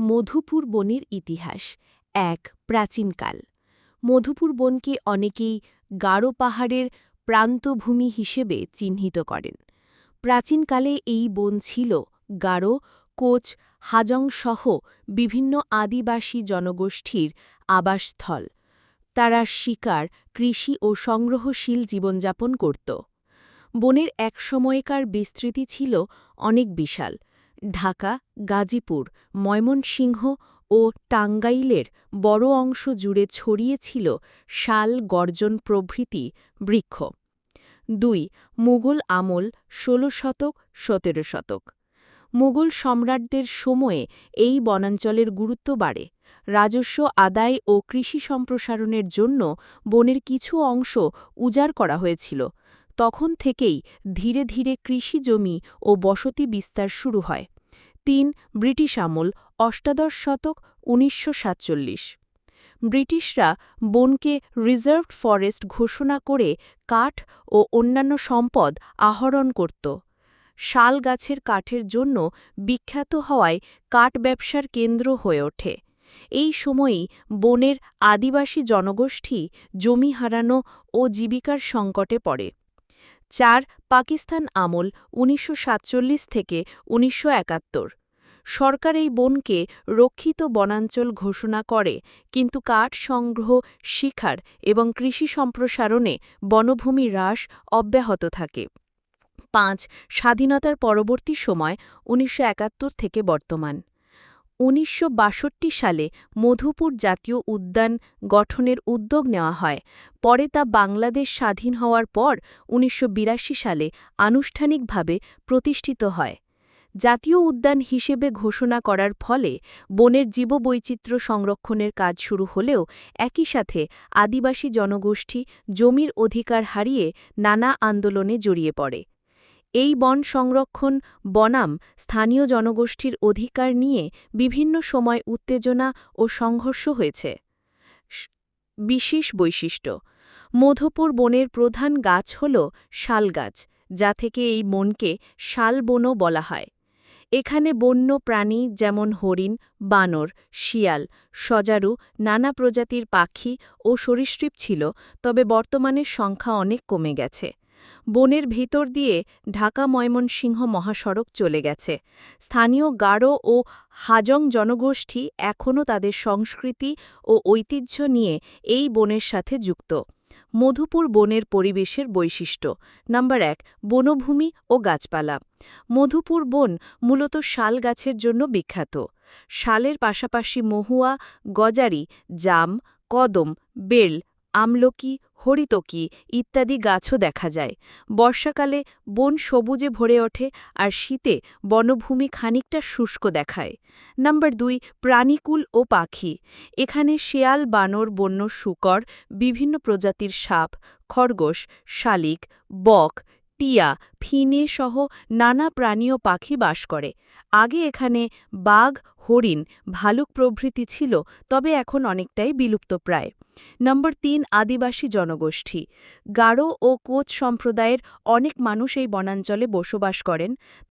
মধুপুর বনের ইতিহাস, এক প্রাচীনকাল। মধুপুর বনকে অনেকেই গাঢ় পাহাড়ের প্রান্তভূমি হিসেবে চিহ্নিত করেন। প্রাচীনকালে এই বন ছিল গাঢ় কোচ হাজংসহ বিভিন্ন আদিবাসী জনগোষ্ঠীর আবাসস্থল। তারা শিকার, কৃষি ও সংগ্রহশীল জীবনযাপন করত। বনের এক সময়কার বিস্তৃতি ছিল অনেক বিশাল। ঢাকা, গাজীপুর, ময়মনসিংহ ও টাঙ্গাইলের বড় অংশ জুড়ে ছড়িয়েছিল শাল গর্জন প্রভৃতি বৃক্ষ। দুই, মুঘল আমল ষোলো শতক, সতেরো শতক। মুঘল সম্রাটদের সময়ে এই বনাঞ্চলের গুরুত্ব বাড়ে। রাজস্ব আদায় ও কৃষি সম্প্রসারণের জন্য বনের কিছু অংশ উজাড় করা হয়েছিল। তখন থেকেই ধীরে ধীরে কৃষি জমি ও বসতি বিস্তার শুরু হয়। তিন ব্রিটিশ আমল, অষ্টাদশ শতক, উনিশশো সাতচল্লিশ। ব্রিটিশরা বনকে রিজার্ভড ফরেস্ট ঘোষণা করে কাঠ ও অন্যান্য সম্পদ আহরণ করত। শাল গাছের কাঠের জন্য বিখ্যাত হওয়ায় কাঠ ব্যবসার কেন্দ্র হয়ে ওঠে। এই সময়েই বনের আদিবাসী জনগোষ্ঠী জমি হারানো ও জীবিকার সংকটে পড়ে। চার, পাকিস্তান আমল, উনিশশো সাতচল্লিশ থেকে উনিশশো একাত্তর। সরকার এই বনকে রক্ষিত বনাঞ্চল ঘোষণা করে, কিন্তু কাঠ সংগ্রহ, শিখার এবং কৃষি সম্প্রসারণে বনভূমি হ্রাস অব্যাহত থাকে। পাঁচ, স্বাধীনতার পরবর্তী সময়, উনিশশো একাত্তর থেকে বর্তমান। উনিশশো বাষট্টি সালে মধুপুর জাতীয় উদ্যান গঠনের উদ্যোগ নেওয়া হয়। পরে তা বাংলাদেশ স্বাধীন হওয়ার পর উনিশশো বিরাশি সালে আনুষ্ঠানিকভাবে প্রতিষ্ঠিত হয়। জাতীয় উদ্যান হিসেবে ঘোষণা করার ফলে বনের জীববৈচিত্র্য সংরক্ষণের কাজ শুরু হলেও একই সাথে আদিবাসী জনগোষ্ঠী জমির অধিকার হারিয়ে নানা আন্দোলনে জড়িয়ে পড়ে। এই বন সংরক্ষণ বনাম স্থানীয় জনগোষ্ঠীর অধিকার নিয়ে বিভিন্ন সময় উত্তেজনা ও সংঘর্ষ হয়েছে। বিশেষ বৈশিষ্ট্য, মধুপুর বনের প্রধান গাছ হল শাল গাছ, যা থেকে এই বনকে শাল বনও বলা হয়। এখানে বন্য প্রাণী যেমন হরিণ, বানর, শিয়াল, সজারু, নানা প্রজাতির পাখি ও সরীসৃপ ছিল, তবে বর্তমানে সংখ্যা অনেক কমে গেছে। বনের ভিতর দিয়ে ঢাকা ময়মনসিংহ মহাসড়ক চলে গেছে। স্থানীয় গাঢ় ও হাজং জনগোষ্ঠী এখনও তাদের সংস্কৃতি ও ঐতিহ্য নিয়ে এই বনের সাথে যুক্ত। মধুপুর বনের পরিবেশের বৈশিষ্ট্য। নাম্বার এক, বনভূমি ও গাছপালা। মধুপুর বন মূলত শাল গাছের জন্য বিখ্যাত। শালের পাশাপাশি মহুয়া, গজারি, জাম, কদম, বেল, আমলকি হরিতকি ইত্যাদি গাছও দেখা যায়। বর্ষাকালে বন সবুজে ভরে ওঠে আর শীতে বনভূমি খানিকটা শুষ্ক দেখায়। নাম্বার দুই, প্রাণীকুল ও পাখি। এখানে শেয়াল, বানর, বন্য, শুকর, বিভিন্ন প্রজাতির সাপ, খরগোশ, শালিক, বক, টিয়া, ফিনে সহ নানা প্রাণী ও পাখি বাস করে। আগে এখানে বাঘ, হরিণ, ভালুক প্রভৃতি ছিল, তবে এখন অনেকটাই বিলুপ্ত প্রায় নম্বর তিন আদিবাসী জনগোষ্ঠী। গাঢ় ও কোচ সম্প্রদায়ের অনেক মানুষ এই বনাঞ্চলে বসবাস করেন।